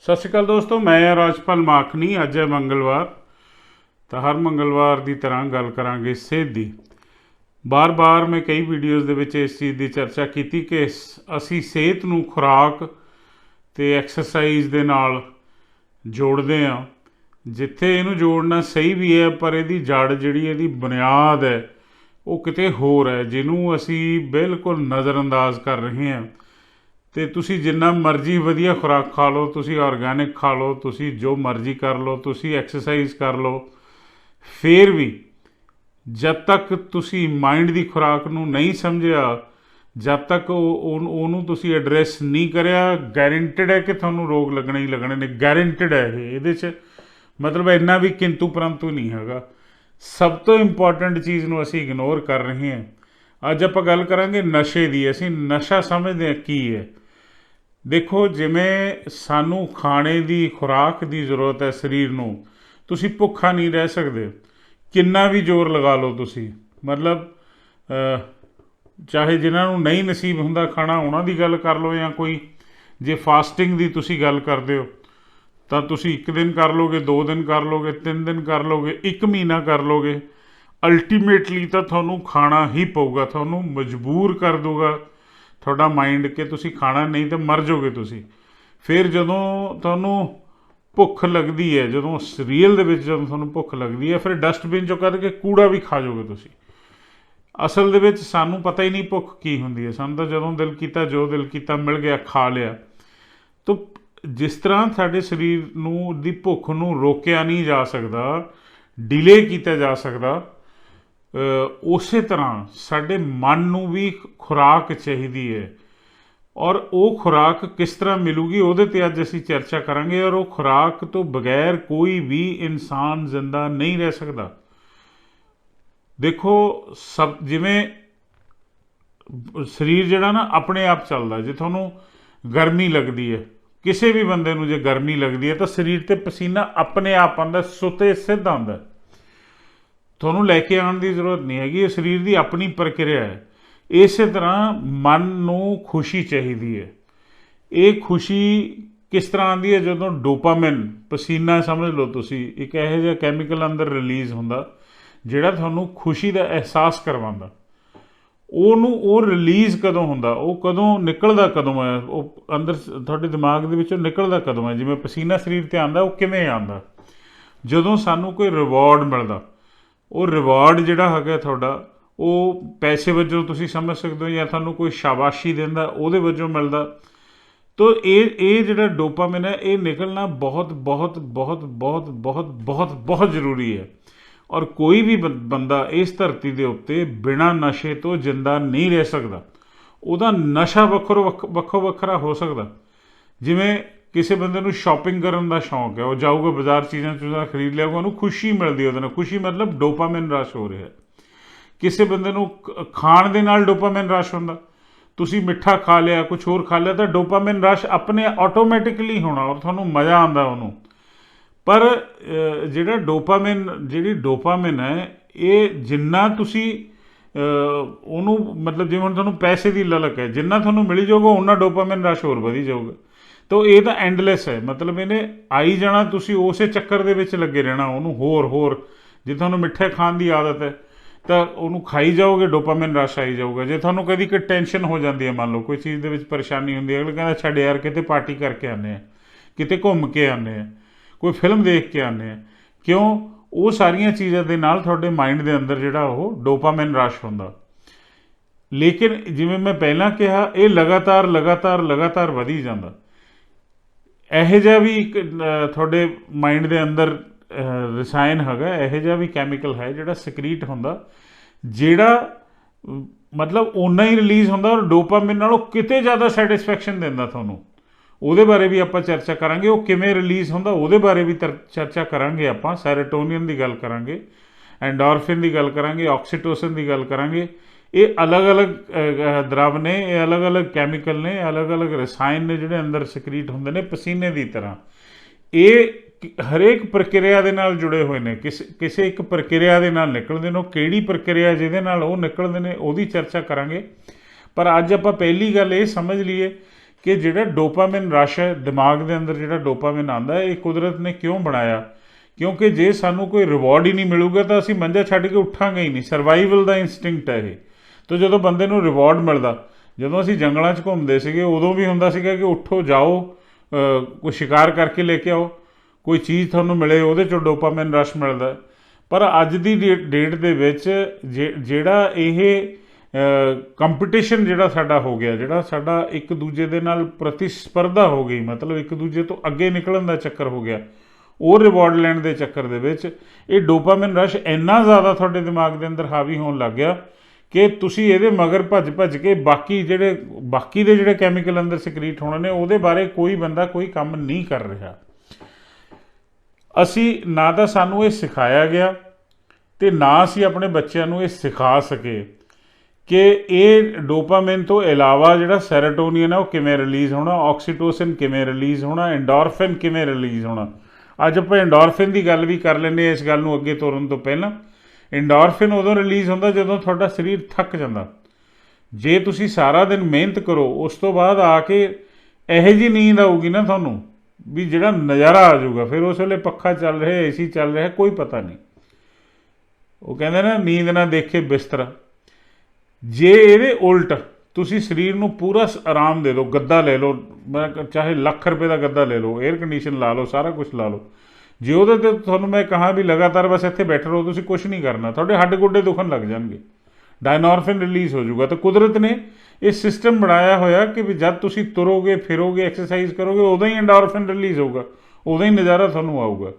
ਸਤਿ ਸ਼੍ਰੀ ਅਕਾਲ ਦੋਸਤੋ, ਮੈਂ ਰਾਜਪਾਲ ਮਾਖਣੀ, ਅੱਜ ਹੈ ਮੰਗਲਵਾਰ। ਤਾਂ ਹਰ ਮੰਗਲਵਾਰ ਦੀ ਤਰ੍ਹਾਂ ਗੱਲ ਕਰਾਂਗੇ ਸਿਹਤ ਦੀ ਬਾਰ-ਬਾਰ ਮੈਂ ਕਈ ਵੀਡੀਓਜ਼ ਦੇ ਵਿੱਚ ਇਸ ਚੀਜ਼ ਦੀ ਚਰਚਾ ਕੀਤੀ ਕਿ ਸ- ਅਸੀਂ ਸਿਹਤ ਨੂੰ ਖੁਰਾਕ ਤੇ ਐਕਸਰਸਾਈਜ਼ ਦੇ ਨਾਲ ਜੋੜਦੇ ਹਾਂ। ਜਿੱਥੇ ਇਹਨੂੰ ਜੋੜਨਾ ਸਹੀ ਵੀ ਹੈ, ਪਰ ਇਹਦੀ ਜੜ ਜਿਹੜੀ ਇਹਦੀ ਬੁਨਿਆਦ ਹੈ, ਉਹ ਕਿਤੇ ਹੋਰ ਹੈ, ਜਿਹਨੂੰ ਅਸੀਂ ਬਿਲਕੁਲ ਨਜ਼ਰਅੰਦਾਜ਼ ਕਰ ਰਹੇ ਹਾਂ। ਤੇ ਤੁਸੀਂ ਜਿੰਨਾ ਮਰਜ਼ੀ ਵਧੀਆ ਖੁਰਾਕ ਖਾ ਲਓ, ਤੁਸੀਂ ਆਰਗੈਨਿਕ ਖਾ ਲਓ, ਤੁਸੀਂ ਜੋ ਮਰਜ਼ੀ ਕਰ ਲਓ, ਤੁਸੀਂ ਐਕਸਰਸਾਈਜ਼ ਕਰ ਲਓ। ਫੇਰ ਵੀ ਜਦ ਤੱਕ ਤੁਸੀਂ ਮਾਈਂਡ ਦੀ ਖੁਰਾਕ ਨੂੰ ਨਹੀਂ ਸਮਝਿਆ, ਜਦ ਤੱਕ ਉਹ ਉਹਨੂੰ- ਉਹਨੂੰ ਤੁਸੀਂ ਐਡਰੈਸ ਨਹੀਂ ਕਰਿਆ ਗਾਰੰਟਡ ਹੈ ਕਿ ਤੁਹਾਨੂੰ ਰੋਗ ਲੱਗਣੇ ਹੀ ਲੱਗਣੇ ਨੇ ਗਾਰੰਟਡ ਹੈ ਇਹ। ਇਹਦੇ 'ਚ ਮਤਲਬ ਇੰਨਾ ਵੀ ਕਿੰਤੂ ਪਰੰਤੂ ਨਹੀਂ ਹੈਗਾ। ਸਭ ਤੋਂ ਇੰਪੋਰਟੈਂਟ ਚੀਜ਼ ਨੂੰ ਅਸੀਂ ਇਗਨੋਰ ਕਰ ਰਹੇ ਹਾਂ। ਅੱਜ ਆਪਾਂ ਗੱਲ ਕਰਾਂਗੇ ਨਸ਼ੇ ਦੀ। ਅਸੀਂ ਨਸ਼ਾ ਸਮਝਦੇ ਹਾਂ ਕੀ ਹੈ। ਦੇਖੋ, ਜਿਵੇਂ ਸਾਨੂੰ ਖਾਣੇ ਦੀ, ਖੁਰਾਕ ਦੀ ਜ਼ਰੂਰਤ ਹੈ ਸਰੀਰ ਨੂੰ, ਤੁਸੀਂ ਭੁੱਖਾ ਨਹੀਂ ਰਹਿ ਸਕਦੇ। ਕਿੰਨਾ ਵੀ ਜ਼ੋਰ ਲਗਾ ਲਓ ਤੁਸੀਂ। ਮਤਲਬ ਚਾਹੇ ਜਿਨ੍ਹਾਂ ਨੂੰ ਨਹੀਂ ਨਸੀਬ ਹੁੰਦਾ ਖਾਣਾ, ਉਹਨਾਂ ਦੀ ਗੱਲ ਕਰ ਲਓ ਜਾਂ ਕੋਈ। ਜੇ ਫਾਸਟਿੰਗ ਦੀ ਤੁਸੀਂ ਗੱਲ ਕਰਦੇ ਹੋ, ਤਾਂ ਤੁਸੀਂ ਇੱਕ ਦਿਨ ਕਰ ਲੋਗੇ, ਦੋ ਦਿਨ ਕਰ ਲੋਗੇ, ਤਿੰਨ ਦਿਨ ਕਰ ਲੋਗੇ, ਇੱਕ ਮਹੀਨਾ ਕਰ ਲੋਗੇ। ਅਲਟੀਮੇਟਲੀ ਤਾਂ ਤੁਹਾਨੂੰ ਖਾਣਾ ਹੀ ਪਊਗਾ, ਤੁਹਾਨੂੰ ਮਜਬੂਰ ਕਰ ਦੂਗਾ ਤੁਹਾਡਾ ਮਾਈਂਡ ਕਿ ਤੁਸੀਂ ਖਾਣਾ ਨਹੀਂ ਤਾਂ ਮਰ ਜਾਓਗੇ ਤੁਸੀਂ। ਫਿਰ ਜਦੋਂ ਤੁਹਾਨੂੰ ਭੁੱਖ ਲੱਗਦੀ ਹੈ, ਜਦੋਂ ਰੀਅਲ ਦੇ ਵਿੱਚ ਜਦੋਂ ਤੁਹਾਨੂੰ ਭੁੱਖ ਲੱਗਦੀ ਹੈ, ਫਿਰ ਡਸਟਬਿਨ ਚੋਂ ਕੱਢ ਕੇ ਕੂੜਾ ਵੀ ਖਾ ਜਾਓਗੇ ਤੁਸੀਂ। ਅਸਲ ਦੇ ਵਿੱਚ ਸਾਨੂੰ ਪਤਾ ਹੀ ਨਹੀਂ ਭੁੱਖ ਕੀ ਹੁੰਦੀ ਹੈ। ਸਾਨੂੰ ਤਾਂ ਜਦੋਂ ਦਿਲ ਕੀਤਾ, ਜੋ ਦਿਲ ਕੀਤਾ, ਮਿਲ ਗਿਆ, ਖਾ ਲਿਆ। ਤਾਂ ਜਿਸ ਤਰ੍ਹਾਂ ਸਾਡੇ ਸਰੀਰ ਨੂੰ, ਦੀ ਭੁੱਖ ਨੂੰ ਰੋਕਿਆ ਨਹੀਂ ਜਾ ਸਕਦਾ ਡਿਲੇ ਕੀਤਾ ਜਾ ਸਕਦਾ ਉਸੇ ਤਰ੍ਹਾਂ ਸਾਡੇ ਮਨ ਨੂੰ ਵੀ ਖੁਰਾਕ ਚਾਹੀਦੀ ਹੈ। ਔਰ ਉਹ ਖੁਰਾਕ ਕਿਸ ਤਰ੍ਹਾਂ ਮਿਲੂਗੀ ਉਹਦੇ ਤੇ ਅੱਜ ਅਸੀਂ ਚਰਚਾ ਕਰਾਂਗੇ ਔਰ ਉਹ ਖੁਰਾਕ ਤੋਂ ਬਗੈਰ ਕੋਈ ਵੀ ਇਨਸਾਨ ਜ਼ਿੰਦਾ ਨਹੀਂ ਰਹਿ ਸਕਦਾ। ਦੇਖੋ, ਸਭ ਜਿਵੇਂ ਸਰੀਰ ਜਿਹੜਾ ਨਾ ਆਪਣੇ ਆਪ ਚੱਲਦਾ, ਜੇ ਤੁਹਾਨੂੰ ਗਰਮੀ ਲੱਗਦੀ ਹੈ, ਕਿਸੇ ਵੀ ਬੰਦੇ ਨੂੰ ਜੇ ਗਰਮੀ ਲੱਗਦੀ ਹੈ ਤਾਂ ਸਰੀਰ ਤੇ ਪਸੀਨਾ ਆਪਣੇ ਆਪ ਆਉਂਦਾ, ਸੁੱਤੇ ਸਿੱਧ ਆਉਂਦਾ। ਤੁਹਾਨੂੰ ਲੈ ਕੇ ਆਉਣ ਦੀ ਜ਼ਰੂਰਤ ਨਹੀਂ ਹੈਗੀ, ਇਹ ਸਰੀਰ ਦੀ ਆਪਣੀ ਪ੍ਰਕਿਰਿਆ ਹੈ। ਇਸੇ ਤਰ੍ਹਾਂ ਮਨ ਨੂੰ ਖੁਸ਼ੀ ਚਾਹੀਦੀ ਹੈ। ਇਹ ਖੁਸ਼ੀ ਕਿਸ ਤਰ੍ਹਾਂ ਆਉਂਦੀ ਹੈ? ਜਦੋਂ ਡੋਪਾਮਾਈਨ ਪਸੀਨਾ ਸਮਝ ਲਓ ਤੁਸੀਂ, ਇੱਕ ਇਹੋ ਜਿਹਾ ਕੈਮੀਕਲ ਅੰਦਰ ਰਿਲੀਜ਼ ਹੁੰਦਾ, ਜਿਹੜਾ ਤੁਹਾਨੂੰ ਖੁਸ਼ੀ ਦਾ ਅਹਿਸਾਸ ਕਰਵਾਉਂਦਾ। ਉਹਨੂੰ ਉਹ ਰਿਲੀਜ਼ ਕਦੋਂ ਹੁੰਦਾ? ਉਹ ਕਦੋਂ ਨਿਕਲਦਾ ਕਦੋਂ ਹੈ? ਉਹ ਅੰਦਰ ਤੁਹਾਡੇ ਦਿਮਾਗ ਦੇ ਵਿੱਚੋਂ ਨਿਕਲਦਾ ਕਦੋਂ ਹੈ? ਜਿਵੇਂ ਪਸੀਨਾ ਸਰੀਰ ਤੇ ਆਉਂਦਾ, ਉਹ ਕਿਵੇਂ ਆਉਂਦਾ? ਜਦੋਂ ਸਾਨੂੰ ਕੋਈ ਰਿਵਾਰਡ ਮਿਲਦਾ ਉਹ ਰਿਵਾਰਡ ਜਿਹੜਾ ਹੈਗਾ ਤੁਹਾਡਾ, ਉਹ ਪੈਸੇ ਵਜੋਂ ਤੁਸੀਂ ਸਮਝ ਸਕਦੇ ਹੋ ਜਾਂ ਤੁਹਾਨੂੰ ਕੋਈ ਸ਼ਾਬਾਸ਼ੀ ਦਿੰਦਾ, ਉਹਦੇ ਵਜੋਂ ਮਿਲਦਾ। ਤੋ ਇਹ ਇਹ ਜਿਹੜਾ ਡੋਪਾਮਾਈਨ ਹੈ, ਇਹ ਨਿਕਲਣਾ ਬਹੁਤ ਬਹੁਤ ਬਹੁਤ ਬਹੁਤ ਬਹੁਤ ਬਹੁਤ ਬਹੁਤ ਜ਼ਰੂਰੀ ਹੈ। ਔਰ ਕੋਈ ਵੀ ਬੰ- ਬੰਦਾ ਇਸ ਧਰਤੀ ਦੇ ਉੱਤੇ ਬਿਨਾਂ ਨਸ਼ੇ ਤੋਂ ਜਿੰਦਾ ਨਹੀਂ ਰਹਿ ਸਕਦਾ। ਉਹਦਾ ਨਸ਼ਾ ਵੱਖਰੋ ਵੱਖ- ਵੱਖੋ ਵੱਖਰਾ ਹੋ ਸਕਦਾ। ਜਿਵੇਂ ਕਿਸੇ ਬੰਦੇ ਨੂੰ ਸ਼ਾਪਿੰਗ ਕਰਨ ਦਾ ਸ਼ੌਂਕ ਹੈ, ਉਹ ਜਾਊਗਾ ਬਾਜ਼ਾਰ ਚੀਜ਼ਾਂ ਚੂਜ਼ਾਂ ਖਰੀਦ ਲਿਆਊਗਾ, ਉਹਨੂੰ ਖੁਸ਼ੀ ਮਿਲਦੀ ਉਹਦੇ ਨਾਲ। ਖੁਸ਼ੀ ਮਤਲਬ ਡੋਪਾਮਾਈਨ ਰਸ਼ ਹੋ ਰਿਹਾ ਕਿਸੇ ਬੰਦੇ ਨੂੰ ਖਾਣ ਦੇ ਨਾਲ ਡੋਪਾਮਾਈਨ ਰਸ਼ ਹੁੰਦਾ। ਤੁਸੀਂ ਮਿੱਠਾ ਖਾ ਲਿਆ ਕੁਝ ਹੋਰ ਖਾ ਲਿਆ, ਤਾਂ ਡੋਪਾਮਾਈਨ ਰਸ਼ ਆਪਣੇ ਆਟੋਮੈਟਿਕਲੀ ਹੋਣਾ ਔਰ ਤੁਹਾਨੂੰ ਮਜ਼ਾ ਆਉਂਦਾ ਉਹਨੂੰ। ਪਰ ਜਿਹੜਾ ਡੋਪਾਮਾਈਨ ਜਿਹੜੀ ਡੋਪਾਮਾਈਨ ਹੈ, ਇਹ ਜਿੰਨਾ ਤੁਸੀਂ ਉਹਨੂੰ ਮਤਲਬ ਜਿਵੇਂ ਹੁਣ ਤੁਹਾਨੂੰ ਪੈਸੇ ਦੀ ਲਲਕ ਹੈ, ਜਿੰਨਾ ਤੁਹਾਨੂੰ ਮਿਲੀ ਜਾਊਗਾ ਉਹਨਾਂ ਡੋਪਾਮਾਈਨ ਰਸ਼ ਹੋਰ ਵਧੀ ਜਾਊਗਾ। ਤਾਂ ਇਹ ਤਾਂ ਐਂਡਲੈਸ ਹੈ। ਮਤਲਬ ਇਹਨੇ ਆਈ ਜਾਣਾ, ਤੁਸੀਂ ਉਸੇ ਚੱਕਰ ਦੇ ਵਿੱਚ ਲੱਗੇ ਰਹਿਣਾ, ਉਹਨੂੰ ਹੋਰ ਹੋਰ। ਜੇ ਤੁਹਾਨੂੰ ਮਿੱਠੇ ਖਾਣ ਦੀ ਆਦਤ ਹੈ, ਤਾਂ ਉਹਨੂੰ ਖਾਈ ਜਾਓਗੇ ਡੋਪਾਮਾਈਨ ਰਸ਼ ਆਈ ਜਾਊਗਾ। ਜੇ ਤੁਹਾਨੂੰ ਕਦੀ ਕੋਈ ਟੈਨਸ਼ਨ ਹੋ ਜਾਂਦੀ ਹੈ, ਮੰਨ ਲਓ, ਕੋਈ ਚੀਜ਼ ਦੇ ਵਿੱਚ ਪਰੇਸ਼ਾਨੀ ਹੁੰਦੀ ਹੈ, ਅਗਲਾ ਕਹਿੰਦਾ, ਛੱਡ ਯਾਰ, ਕਿਤੇ ਪਾਰਟੀ ਕਰਕੇ ਆਨੇ ਆ ਕਿਤੇ ਘੁੰਮ ਕੇ ਆਨੇ ਆ ਕੋਈ ਫਿਲਮ ਦੇਖ ਕੇ ਆਨੇ ਆ ਕਿਉਂ? ਉਹ ਸਾਰੀਆਂ ਚੀਜ਼ਾਂ ਦੇ ਨਾਲ ਤੁਹਾਡੇ ਮਾਈਂਡ ਦੇ ਅੰਦਰ ਜਿਹੜਾ ਉਹ ਡੋਪਾਮਾਈਨ ਰਸ਼ ਹੁੰਦਾ। ਲੇਕਿਨ ਜਿਵੇਂ ਮੈਂ ਪਹਿਲਾਂ ਕਿਹਾ, ਇਹ ਲਗਾਤਾਰ ਲਗਾਤਾਰ ਲਗਾਤਾਰ ਵਧੀ ਜਾਂਦਾ। ਇਹੋ ਜਿਹਾ ਵੀ ਇੱਕ ਤੁਹਾਡੇ ਮਾਈਂਡ ਦੇ ਅੰਦਰ ਅ, ਰਸਾਇਣ ਹੈਗਾ ਇਹੋ ਜਿਹਾ ਵੀ ਕੈਮੀਕਲ ਹੈ ਜਿਹੜਾ ਸਕਰੀਟ ਹੁੰਦਾ ਜਿਹੜਾ ਮਤਲਬ ਓਨਾ ਹੀ ਰਿਲੀਜ਼ ਹੁੰਦਾ ਔਰ ਡੋਪਾਮਾਈਨ ਨਾਲੋਂ ਕਿਤੇ ਜ਼ਿਆਦਾ ਸੈਟੀਸਫੈਕਸ਼ਨ ਦਿੰਦਾ ਤੁਹਾਨੂੰ। ਉਹਦੇ ਬਾਰੇ ਵੀ ਆਪਾਂ ਚਰਚਾ ਕਰਾਂਗੇ ਉਹ ਕਿਵੇਂ ਰਿਲੀਜ਼ ਹੁੰਦਾ ਉਹਦੇ ਬਾਰੇ ਵੀ ਤਰ- ਚਰਚਾ ਕਰਾਂਗੇ ਆਪਾਂ ਸੈਰੋਟੋਨਿਨ ਦੀ ਗੱਲ ਕਰਾਂਗੇ ਐਂਡੋਰਫਿਨ ਦੀ ਗੱਲ ਕਰਾਂਗੇ ਆਕਸੀਟੋਸਿਨ ਦੀ ਗੱਲ ਕਰਾਂਗੇ ਇਹ ਅਲੱਗ-ਅਲੱਗ ਦਰਵ ਨੇ, ਇਹ ਅਲੱਗ-ਅਲੱਗ ਕੈਮੀਕਲ ਨੇ ਅਲੱਗ-ਅਲੱਗ ਰਸਾਇਣ ਨੇ ਜਿਹੜੇ ਅੰਦਰ ਸਕਰੀਟ ਹੁੰਦੇ ਨੇ ਪਸੀਨੇ ਦੀ ਤਰ੍ਹਾਂ। ਇਹ ਹਰੇਕ ਪ੍ਰਕਿਰਿਆ ਦੇ ਨਾਲ ਜੁੜੇ ਹੋਏ ਨੇ। ਕਿਸੇ ਕਿਸੇ ਇੱਕ ਪ੍ਰਕਿਰਿਆ ਦੇ ਨਾਲ ਨਿਕਲਦੇ ਨੇ, ਉਹ ਕਿਹੜੀ ਪ੍ਰਕਿਰਿਆ ਜਿਹਦੇ ਨਾਲ ਉਹ ਨਿਕਲਦੇ ਨੇ, ਉਹਦੀ ਚਰਚਾ ਕਰਾਂਗੇ। ਪਰ ਅੱਜ ਆਪਾਂ ਪਹਿਲੀ ਗੱਲ ਇਹ ਸਮਝ ਲਈਏ ਕਿ ਜਿਹੜਾ ਡੋਪਾਮਾਈਨ ਰਸ਼ ਹੈ, ਦਿਮਾਗ ਦੇ ਅੰਦਰ ਜਿਹੜਾ ਡੋਪਾਮਾਈਨ ਆਉਂਦਾ ਇਹ ਕੁਦਰਤ ਨੇ ਕਿਉਂ ਬਣਾਇਆ? ਕਿਉਂਕਿ ਜੇ ਸਾਨੂੰ ਕੋਈ ਰਿਵਾਰਡ ਹੀ ਨਹੀਂ ਮਿਲੂਗਾ ਤਾਂ ਅਸੀਂ ਮੰਜਾ ਛੱਡ ਕੇ ਉੱਠਾਂਗੇ ਹੀ ਨਹੀਂ। ਸਰਵਾਈਵਲ ਦਾ ਇਨਸਟਿੰਕਟ ਹੈ ਇਹ। ਤਾਂ ਜਦੋਂ ਬੰਦੇ ਨੂੰ ਰਿਵਾਰਡ ਮਿਲਦਾ, ਜਦੋਂ ਅਸੀਂ ਜੰਗਲਾਂ 'ਚ ਘੁੰਮਦੇ ਸੀਗੇ, ਉਦੋਂ ਵੀ ਹੁੰਦਾ ਸੀਗਾ ਕਿ ਉੱਠੋ, ਜਾਓ ਕੋਈ ਸ਼ਿਕਾਰ ਕਰਕੇ ਲੈ ਕੇ ਆਓ, ਕੋਈ ਚੀਜ਼ ਤੁਹਾਨੂੰ ਮਿਲੇ, ਉਹਦੇ ਚੋਂ ਡੋਪਾਮਾਈਨ ਰਸ਼ ਮਿਲਦਾ ਪਰ ਅੱਜ ਦੀ ਡੇਟ ਦੇ ਵਿੱਚ ਜੇ- ਜਿਹੜਾ ਇਹ ਕੰਪੀਟੀਸ਼ਨ ਜਿਹੜਾ ਸਾਡਾ ਹੋ ਗਿਆ, ਜਿਹੜਾ ਸਾਡਾ ਇੱਕ ਦੂਜੇ ਦੇ ਨਾਲ ਪ੍ਰਤੀਸਪਰਧਾ ਹੋ ਗਈ, ਮਤਲਬ ਇੱਕ ਦੂਜੇ ਤੋਂ ਅੱਗੇ ਨਿਕਲਣ ਦਾ ਚੱਕਰ ਹੋ ਗਿਆ, ਉਹ ਰਿਵਾਰਡ ਲੈਣ ਦੇ ਚੱਕਰ ਦੇ ਵਿੱਚ ਇਹ ਡੋਪਾਮਾਈਨ ਰਸ਼ ਇੰਨਾ ਜ਼ਿਆਦਾ ਤੁਹਾਡੇ ਦਿਮਾਗ ਦੇ ਅੰਦਰ ਹਾਵੀ ਹੋਣ ਲੱਗ ਗਿਆ ਕਿ ਤੁਸੀਂ ਇਹਦੇ ਮਗਰ ਭੱਜ ਭੱਜ ਕੇ ਬਾਕੀ ਜਿਹੜੇ, ਬਾਕੀ ਦੇ ਜਿਹੜੇ ਕੈਮੀਕਲ ਅੰਦਰ ਸਿਕਰੀਟ ਹੋਣੇ ਨੇ, ਉਹਦੇ ਬਾਰੇ ਕੋਈ ਬੰਦਾ ਕੋਈ ਕੰਮ ਨਹੀਂ ਕਰ ਰਿਹਾ। ਅਸੀਂ ਨਾ ਤਾਂ ਸਾਨੂੰ ਇਹ ਸਿਖਾਇਆ ਗਿਆ ਤੇ ਨਾ ਅਸੀਂ ਆਪਣੇ ਬੱਚਿਆਂ ਨੂੰ ਇਹ ਸਿਖਾ ਸਕੇ ਕਿ ਇਹ ਡੋਪਾਮਾਈਨ ਤੋਂ ਇਲਾਵਾ ਜਿਹੜਾ ਸੈਰੋਟੋਨਿਨ ਹੈ ਉਹ ਕਿਵੇਂ ਰਿਲੀਜ਼ ਹੋਣਾ ਆਕਸੀਟੋਸਿਨ ਕਿਵੇਂ ਰਿਲੀਜ਼ ਹੋਣਾ ਐਂਡੋਰਫਿਨ ਕਿਵੇਂ ਰਿਲੀਜ਼ ਹੋਣਾ। ਅੱਜ ਆਪਾਂ ਐਂਡੋਰਫਿਨ ਦੀ ਗੱਲ ਵੀ ਕਰ ਲੈਂਦੇ ਹਾਂ ਇਸ ਗੱਲ ਨੂੰ ਅੱਗੇ ਤੋਰਨ ਤੋਂ ਪਹਿਲਾਂ। ਐਂਡੋਰਫਿਨ ਉਦੋਂ ਰਿਲੀਜ਼ ਹੁੰਦਾ ਜਦੋਂ ਤੁਹਾਡਾ ਸਰੀਰ ਥੱਕ ਜਾਂਦਾ। ਜੇ ਤੁਸੀਂ ਸਾਰਾ ਦਿਨ ਮਿਹਨਤ ਕਰੋ, ਉਸ ਤੋਂ ਬਾਅਦ ਆ ਕੇ ਇਹੋ ਜੀ ਨੀਂਦ ਆਊਗੀ ਨਾ ਤੁਹਾਨੂੰ ਵੀ ਜਿਹੜਾ ਨਜ਼ਾਰਾ ਆ ਜਾਊਗਾ, ਫਿਰ ਉਸ ਵੇਲੇ ਪੱਖਾ ਚੱਲ ਰਿਹਾ ਏਸੀ ਚੱਲ ਰਿਹਾ, ਕੋਈ ਪਤਾ ਨਹੀਂ। ਉਹ ਕਹਿੰਦੇ ਨਾ, ਨੀਂਦ ਨਾ ਦੇਖੇ ਬਿਸਤਰਾ। ਜੇ ਇਹਦੇ ਉਲਟ ਤੁਸੀਂ ਸਰੀਰ ਨੂੰ ਪੂਰਾ ਆਰਾਮ ਦੇ ਦਿਓ, ਗੱਦਾ ਲੈ ਲਓ, ਮੈਂ ਚਾਹੇ ਲੱਖ ਰੁਪਏ ਦਾ ਗੱਦਾ ਲੈ ਲਓ 에ਅਰ ਕੰਡੀਸ਼ਨ ਲਾ ਲਓ, ਸਾਰਾ ਕੁਝ ਲਾ ਲਓ ਜੇ ਉਹਦੇ ਤੇ ਤੁਹਾਨੂੰ ਮੈਂ ਕਹਾਂ ਵੀ ਲਗਾਤਾਰ ਬਸ ਇੱਥੇ ਬੈਠੇ ਰਹੋ, ਤੁਸੀਂ ਕੁਝ ਨਹੀਂ ਕਰਨਾ। ਤੁਹਾਡੇ ਹੱਡ ਗੋਡੇ ਦੁਖਣ ਲੱਗ ਜਾਣਗੇ। ਡਾਇਨੋਰਫਿਨ ਰਿਲੀਜ਼ ਹੋ ਜਾਊਗਾ। ਤਾਂ ਕੁਦਰਤ ਨੇ ਇਹ ਸਿਸਟਮ ਬਣਾਇਆ ਹੋਇਆ ਕਿ ਵੀ ਜਦ ਤੁਸੀਂ ਤੁਰੋਗੇ, ਫਿਰੋਗੇ ਐਕਸਰਸਾਈਜ਼ ਕਰੋਗੇ, ਉਦੋਂ ਹੀ ਐਂਡੋਰਫਿਨ ਰਿਲੀਜ਼ ਹੋਊਗਾ। ਉਦੋਂ ਹੀ ਨਜ਼ਾਰਾ ਤੁਹਾਨੂੰ ਆਊਗਾ।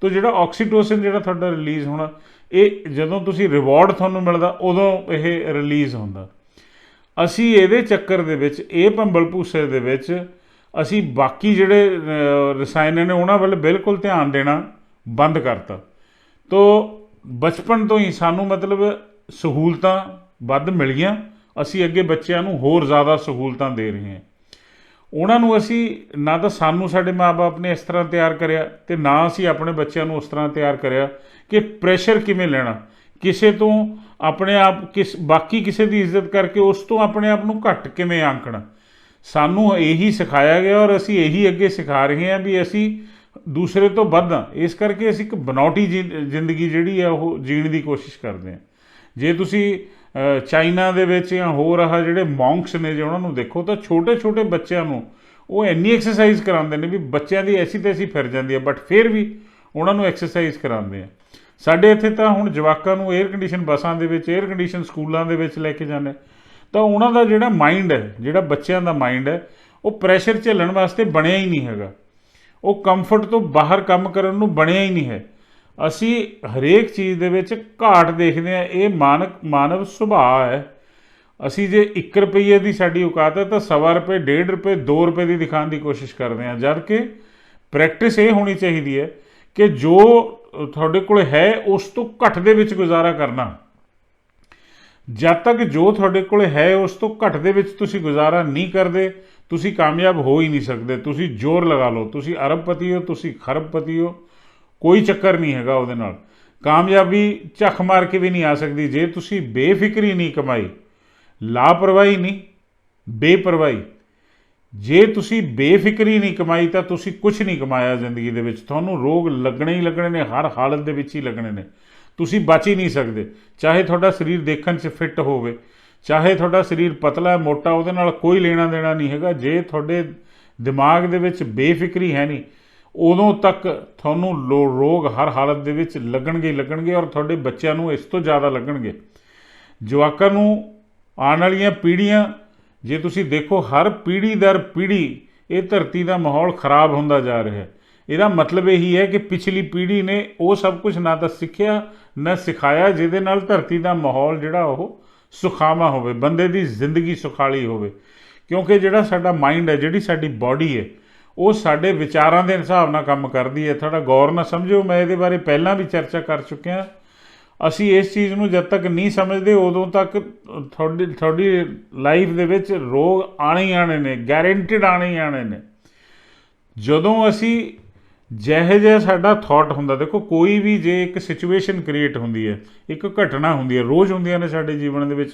ਤਾਂ ਜਿਹੜਾ ਆਕਸੀਟੋਸਿਨ ਜਿਹੜਾ ਤੁਹਾਡਾ ਰਿਲੀਜ਼ ਹੋਣਾ, ਇਹ ਜਦੋਂ ਤੁਸੀਂ ਰਿਵਾਰਡ ਤੁਹਾਨੂੰ ਮਿਲਦਾ, ਉਦੋਂ ਇਹ ਰਿਲੀਜ਼ ਹੁੰਦਾ। ਅਸੀਂ ਇਹਦੇ ਚੱਕਰ ਦੇ ਵਿੱਚ, ਇਹ ਭੰਬਲ ਭੂਸੇ ਦੇ ਵਿੱਚ ਅਸੀਂ ਬਾਕੀ ਜਿਹੜੇ ਰਸਾਇਣ ਨੇ ਉਹਨਾਂ ਵੱਲ ਬਿਲਕੁਲ ਧਿਆਨ ਦੇਣਾ ਬੰਦ ਕਰਤਾ। ਤੋ ਬਚਪਨ ਤੋਂ ਹੀ ਸਾਨੂੰ ਮਤਲਬ ਸਹੂਲਤਾਂ ਵੱਧ ਮਿਲ ਗਈਆਂ ਅਸੀਂ ਅੱਗੇ ਬੱਚਿਆਂ ਨੂੰ ਹੋਰ ਜ਼ਿਆਦਾ ਸਹੂਲਤਾਂ ਦੇ ਰਹੇ ਹਾਂ। ਉਹਨਾਂ ਨੂੰ ਅਸੀਂ ਨਾ ਤਾਂ ਸਾਨੂੰ ਸਾਡੇ ਮਾਪੇ ਨੇ ਇਸ ਤਰ੍ਹਾਂ ਤਿਆਰ ਕਰਿਆ ਤੇ ਨਾ ਅਸੀਂ ਆਪਣੇ ਬੱਚਿਆਂ ਨੂੰ ਉਸ ਤਰ੍ਹਾਂ ਤਿਆਰ ਕਰਿਆ ਕਿ ਪ੍ਰੈਸ਼ਰ ਕਿਵੇਂ ਲੈਣਾ। ਕਿਸੇ ਤੋਂ ਆਪਣੇ ਆਪ, ਕਿਸ, ਬਾਕੀ ਕਿਸੇ ਦੀ ਇੱਜ਼ਤ ਕਰਕੇ ਉਸ ਤੋਂ ਆਪਣੇ ਆਪ ਨੂੰ ਘੱਟ ਕਿਵੇਂ ਆਂਕਣਾ। ਸਾਨੂੰ ਇਹੀ ਸਿਖਾਇਆ ਗਿਆ ਔਰ ਅਸੀਂ ਇਹੀ ਅੱਗੇ ਸਿਖਾ ਰਹੇ ਹਾਂ ਵੀ ਅਸੀਂ ਦੂਸਰੇ ਤੋਂ ਵੱਧ ਹਾਂ। ਇਸ ਕਰਕੇ ਅਸੀਂ ਇੱਕ ਬਨੌਟੀ ਜੀ- ਜ਼ਿੰਦਗੀ ਜਿਹੜੀ ਹੈ ਉਹ ਜੀਣ ਦੀ ਕੋਸ਼ਿਸ਼ ਕਰਦੇ ਹਾਂ। ਜੇ ਤੁਸੀਂ ਚਾਈਨਾ ਦੇ ਵਿੱਚ ਜਾਂ ਹੋਰ ਆਹ ਜਿਹੜੇ ਮੌਂਕਸ ਨੇ ਜੇ ਉਹਨਾਂ ਨੂੰ ਦੇਖੋ ਤਾਂ ਛੋਟੇ ਛੋਟੇ ਬੱਚਿਆਂ ਨੂੰ ਉਹ ਇੰਨੀ ਐਕਸਰਸਾਈਜ਼ ਕਰਾਉਂਦੇ ਨੇ ਵੀ ਬੱਚਿਆਂ ਦੀ ਐਸੀ ਤੈਸੀ ਫਿਰ ਜਾਂਦੀ ਹੈ ਬਟ ਫਿਰ ਵੀ ਉਹਨਾਂ ਨੂੰ ਐਕਸਰਸਾਈਜ਼ ਕਰਾਉਂਦੇ ਆ। ਸਾਡੇ ਇੱਥੇ ਤਾਂ ਹੁਣ ਜਵਾਕਾਂ ਨੂੰ 에ਅਰ ਕੰਡੀਸ਼ਨ ਬੱਸਾਂ ਦੇ ਵਿੱਚ 에ਅਰ ਕੰਡੀਸ਼ਨ ਸਕੂਲਾਂ ਦੇ ਵਿੱਚ ਲੈ ਕੇ ਜਾਂਦੇ ਤਾਂ ਉਹਨਾਂ ਦਾ ਜਿਹੜਾ ਮਾਈਂਡ ਹੈ, ਜਿਹੜਾ ਬੱਚਿਆਂ ਦਾ ਮਾਈਂਡ ਹੈ, ਉਹ ਪ੍ਰੈਸ਼ਰ ਝੱਲਣ ਵਾਸਤੇ ਬਣਿਆ ਹੀ ਨਹੀਂ ਹੈਗਾ। ਉਹ ਕੰਫਰਟ ਤੋਂ ਬਾਹਰ ਕੰਮ ਕਰਨ ਨੂੰ ਬਣਿਆ ਹੀ ਨਹੀਂ ਹੈ। ਅਸੀਂ ਹਰੇਕ ਚੀਜ਼ ਦੇ ਵਿੱਚ ਘਾਟ ਦੇਖਦੇ ਹਾਂ, ਇਹ ਮਾਨਕ, ਮਾਨਵ ਸੁਭਾਅ ਹੈ। ਅਸੀਂ ਜੇ 1 ਰੁਪਏ ਦੀ ਸਾਡੀ ਔਕਾਤ ਹੈ, ਤਾਂ ਸਵਾ ਰੁਪਏ 1.5 ਰੁਪਏ 2 ਰੁਪਏ ਦੀ ਦਿਖਾਉਣ ਦੀ ਕੋਸ਼ਿਸ਼ ਕਰਦੇ ਹਾਂ, ਜਦ ਕਿ ਪ੍ਰੈਕਟਿਸ ਇਹ ਹੋਣੀ ਚਾਹੀਦੀ ਹੈ ਕਿ ਜੋ ਤੁਹਾਡੇ ਕੋਲ ਹੈ, ਉਸ ਤੋਂ ਘੱਟ ਦੇ ਵਿੱਚ ਗੁਜ਼ਾਰਾ ਕਰਨਾ। ਜਦ ਤੱਕ ਜੋ ਤੁਹਾਡੇ ਕੋਲ ਹੈ, ਉਸ ਤੋਂ ਘੱਟ ਦੇ ਵਿੱਚ ਤੁਸੀਂ ਗੁਜ਼ਾਰਾ ਨਹੀਂ ਕਰਦੇ, ਤੁਸੀਂ ਕਾਮਯਾਬ ਹੋ ਹੀ ਨਹੀਂ ਸਕਦੇ। ਤੁਸੀਂ ਜ਼ੋਰ ਲਗਾ ਲਓ। ਤੁਸੀਂ ਅਰਬਪਤੀ ਹੋ, ਤੁਸੀਂ ਖਰਬਪਤੀ ਹੋ, ਕੋਈ ਚੱਕਰ ਨਹੀਂ ਹੈਗਾ ਉਹਦੇ ਨਾਲ। ਕਾਮਯਾਬੀ ਝੱਖ ਮਾਰ ਕੇ ਵੀ ਨਹੀਂ ਆ ਸਕਦੀ। ਜੇ ਤੁਸੀਂ ਬੇਫਿਕਰੀ ਨਹੀਂ ਕਮਾਈ, ਲਾਪਰਵਾਹੀ ਨਹੀਂ, ਬੇਪਰਵਾਹੀ, ਜੇ ਤੁਸੀਂ ਬੇਫਿਕਰੀ ਨਹੀਂ ਕਮਾਈ, ਤਾਂ ਤੁਸੀਂ ਕੁਝ ਨਹੀਂ ਕਮਾਇਆ ਜ਼ਿੰਦਗੀ ਦੇ ਵਿੱਚ। ਤੁਹਾਨੂੰ ਰੋਗ ਲੱਗਣੇ ਹੀ ਲੱਗਣੇ ਨੇ, ਹਰ ਹਾਲਤ ਦੇ ਵਿੱਚ ਹੀ ਲੱਗਣੇ ਨੇ। ਤੁਸੀਂ ਬਚ ਹੀ ਨਹੀਂ ਸਕਦੇ। ਚਾਹੇ ਤੁਹਾਡਾ ਸਰੀਰ ਦੇਖਣ 'ਚ ਫਿੱਟ ਹੋਵੇ, ਚਾਹੇ ਤੁਹਾਡਾ ਸਰੀਰ ਪਤਲਾ ਹੈ ਮੋਟਾ, ਉਹਦੇ ਨਾਲ ਕੋਈ ਲੈਣਾ ਦੇਣਾ ਨਹੀਂ ਹੈਗਾ। ਜੇ ਤੁਹਾਡੇ ਦਿਮਾਗ ਦੇ ਵਿੱਚ ਬੇਫਿਕਰੀ ਹੈ ਨਹੀਂ, ਉਦੋਂ ਤੱਕ ਤੁਹਾਨੂੰ ਲੋ- ਰੋਗ ਹਰ ਹਾਲਤ ਦੇ ਵਿੱਚ ਲੱਗਣਗੇ ਲੱਗਣਗੇ ਔਰ ਤੁਹਾਡੇ ਬੱਚਿਆਂ ਨੂੰ ਇਸ ਤੋਂ ਜ਼ਿਆਦਾ ਲੱਗਣਗੇ। ਜਵਾਕਾਂ ਨੂੰ ਆਉਣ ਵਾਲੀਆਂ ਪੀੜ੍ਹੀਆਂ, ਜੇ ਤੁਸੀਂ ਦੇਖੋ, ਹਰ ਪੀੜ੍ਹੀ ਦਰ ਪੀੜ੍ਹੀ ਇਹ ਧਰਤੀ ਦਾ ਮਾਹੌਲ ਖਰਾਬ ਹੁੰਦਾ ਜਾ ਰਿਹਾ ਹੈ। ਇਹਦਾ ਮਤਲਬ ਇਹੀ ਹੈ ਕਿ ਪਿਛਲੀ ਪੀੜ੍ਹੀ ਨੇ ਉਹ ਸਭ ਕੁਝ ਨਾ ਤਾਂ ਸਿੱਖਿਆ, ਨਾ ਸਿਖਾਇਆ, ਜਿਹਦੇ ਨਾਲ ਧਰਤੀ ਦਾ ਮਾਹੌਲ ਜਿਹੜਾ ਉਹ ਸੁਖਾਵਾਂ ਹੋਵੇ, ਬੰਦੇ ਦੀ ਜ਼ਿੰਦਗੀ ਸੁਖਾਲੀ ਹੋਵੇ। ਕਿਉਂਕਿ ਜਿਹੜਾ ਸਾਡਾ ਮਾਈਂਡ ਹੈ, ਜਿਹੜੀ ਸਾਡੀ ਬਾਡੀ ਹੈ, ਉਹ ਸਾਡੇ ਵਿਚਾਰਾਂ ਦੇ ਹਿਸਾਬ ਨਾਲ ਕੰਮ ਕਰਦੀ ਹੈ। ਥੋੜਾ ਗੌਰ ਨਾਲ ਸਮਝੋ ਮੈਂ ਇਹਦੇ ਬਾਰੇ ਪਹਿਲਾਂ ਵੀ ਚਰਚਾ ਕਰ ਚੁੱਕਿਆ ਅਸੀਂ ਇਸ ਚੀਜ਼ ਨੂੰ ਜਦ ਤੱਕ ਨਹੀਂ ਸਮਝਦੇ, ਉਦੋਂ ਤੱਕ ਤੁਹਾਡੀ ਤੁਹਾਡੀ ਲਾਈਫ ਦੇ ਵਿੱਚ ਰੋਗ ਆਣੇ ਹੀ ਆਣੇ ਨੇ ਗਾਰੰਟਿਡ ਆਣੇ ਹੀ ਆਣੇ ਨੇ। ਜਦੋਂ ਅਸੀਂ ਜਿਹੇ ਜਿਹਾ ਸਾਡਾ ਥਾਟ ਹੁੰਦਾ, ਦੇਖੋ, ਕੋਈ ਵੀ ਜੇ ਇੱਕ ਸਿਚੁਏਸ਼ਨ ਕ੍ਰੀਏਟ ਹੁੰਦੀ ਹੈ, ਇੱਕ ਘਟਨਾ ਹੁੰਦੀ ਹੈ, ਰੋਜ਼ ਹੁੰਦੀਆਂ ਨੇ ਸਾਡੇ ਜੀਵਨ ਦੇ ਵਿੱਚ,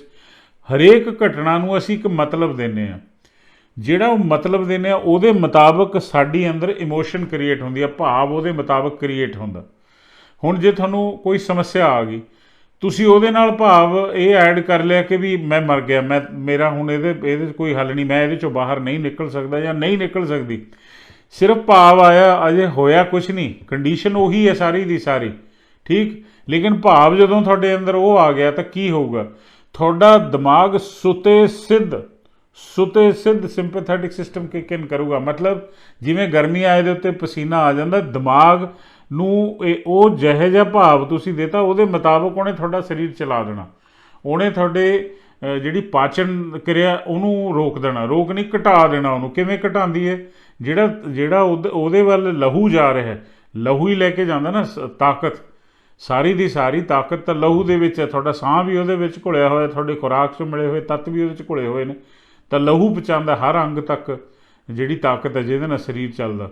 ਹਰੇਕ ਘਟਨਾ ਨੂੰ ਅਸੀਂ ਇੱਕ ਮਤਲਬ ਦਿੰਨੇ ਆ ਜਿਹੜਾ ਉਹ ਮਤਲਬ ਦਿੰਦੇ ਆ ਉਹਦੇ ਮੁਤਾਬਕ ਸਾਡੀ ਅੰਦਰ ਇਮੋਸ਼ਨ ਕ੍ਰੀਏਟ ਹੁੰਦੀ ਆ ਭਾਵ ਉਹਦੇ ਮੁਤਾਬਕ ਕ੍ਰੀਏਟ ਹੁੰਦਾ। ਹੁਣ ਜੇ ਤੁਹਾਨੂੰ ਕੋਈ ਸਮੱਸਿਆ ਆ ਗਈ, ਤੁਸੀਂ ਉਹਦੇ ਨਾਲ ਭਾਵ ਇਹ ਐਡ ਕਰ ਲਿਆ ਕਿ ਵੀ ਮੈਂ ਮਰ ਗਿਆ, ਮੈਂ, ਮੇਰਾ ਹੁਣ ਇਹਦੇ ਇਹਦੇ 'ਚ ਕੋਈ ਹੱਲ ਨਹੀਂ, ਮੈਂ ਇਹਦੇ ਚੋਂ ਬਾਹਰ ਨਹੀਂ ਨਿਕਲ ਸਕਦਾ ਜਾਂ ਨਹੀਂ ਨਿਕਲ ਸਕਦੀ। ਸਿਰਫ ਭਾਵ ਆਇਆ, ਅਜੇ ਹੋਇਆ ਕੁਝ ਨਹੀਂ। ਕੰਡੀਸ਼ਨ ਉਹੀ ਹੈ ਸਾਰੀ ਦੀ ਸਾਰੀ। ਠੀਕ? ਲੇਕਿਨ ਭਾਵ ਜਦੋਂ ਤੁਹਾਡੇ ਅੰਦਰ ਉਹ ਆ ਗਿਆ ਤਾਂ ਕੀ ਹੋਊਗਾ? ਤੁਹਾਡਾ ਦਿਮਾਗ ਸੁਤੇ ਸਿੱਧ ਸੁਤੇ ਸਿੱਧ ਸਿੰਪੈਥੈਟਿਕ ਸਿਸਟਮ ਕਿਕ ਇਨ ਕਰੂਗਾ। ਮਤਲਬ ਜਿਵੇਂ ਗਰਮੀ ਆਏ ਦੇ ਉੱਤੇ ਪਸੀਨਾ ਆ ਜਾਂਦਾ, ਦਿਮਾਗ ਨੂੰ ਇਹ ਉਹ ਜਿਹੇ ਜਿਹਾ ਭਾਵ ਤੁਸੀਂ ਦਿੱਤਾ, ਉਹਦੇ ਮੁਤਾਬਕ ਉਹਨੇ ਤੁਹਾਡਾ ਸਰੀਰ ਚਲਾ ਦੇਣਾ। ਉਹਨੇ ਤੁਹਾਡੇ ਜਿਹੜੀ ਪਾਚਨ ਕਿਰਿਆ ਉਹਨੂੰ ਰੋਕ ਦੇਣਾ। ਰੋਕ ਨਹੀਂ, ਘਟਾ ਦੇਣਾ ਉਹਨੂੰ। ਕਿਵੇਂ ਘਟਾਉਂਦੀ ਹੈ? ਜਿਹੜਾ ਜਿਹੜਾ ਉਹਦ- ਉਹਦੇ ਵੱਲ ਲਹੂ ਜਾ ਰਿਹਾ ਹੈ ਲਹੂ ਹੀ ਲੈ ਕੇ ਜਾਂਦਾ ਨਾ ਸ- ਤਾਕਤ। ਸਾਰੀ ਦੀ ਸਾਰੀ ਤਾਕਤ ਤਾਂ ਲਹੂ ਦੇ ਵਿੱਚ ਹੈ, ਤੁਹਾਡਾ ਸਾਹ ਵੀ ਉਹਦੇ ਵਿੱਚ ਘੁਲਿਆ ਹੋਇਆ, ਤੁਹਾਡੇ ਖੁਰਾਕ 'ਚੋਂ ਮਿਲੇ ਹੋਏ ਤੱਤ ਵੀ ਉਹਦੇ 'ਚ ਘੁਲੇ ਹੋਏ ਨੇ। ਤਾਂ ਲਹੂ ਪਹੁੰਚਾਉਂਦਾ ਹਰ ਅੰਗ ਤੱਕ, ਜਿਹੜੀ ਤਾਕਤ ਹੈ, ਜਿਹਦੇ ਨਾਲ ਸਰੀਰ ਚੱਲਦਾ।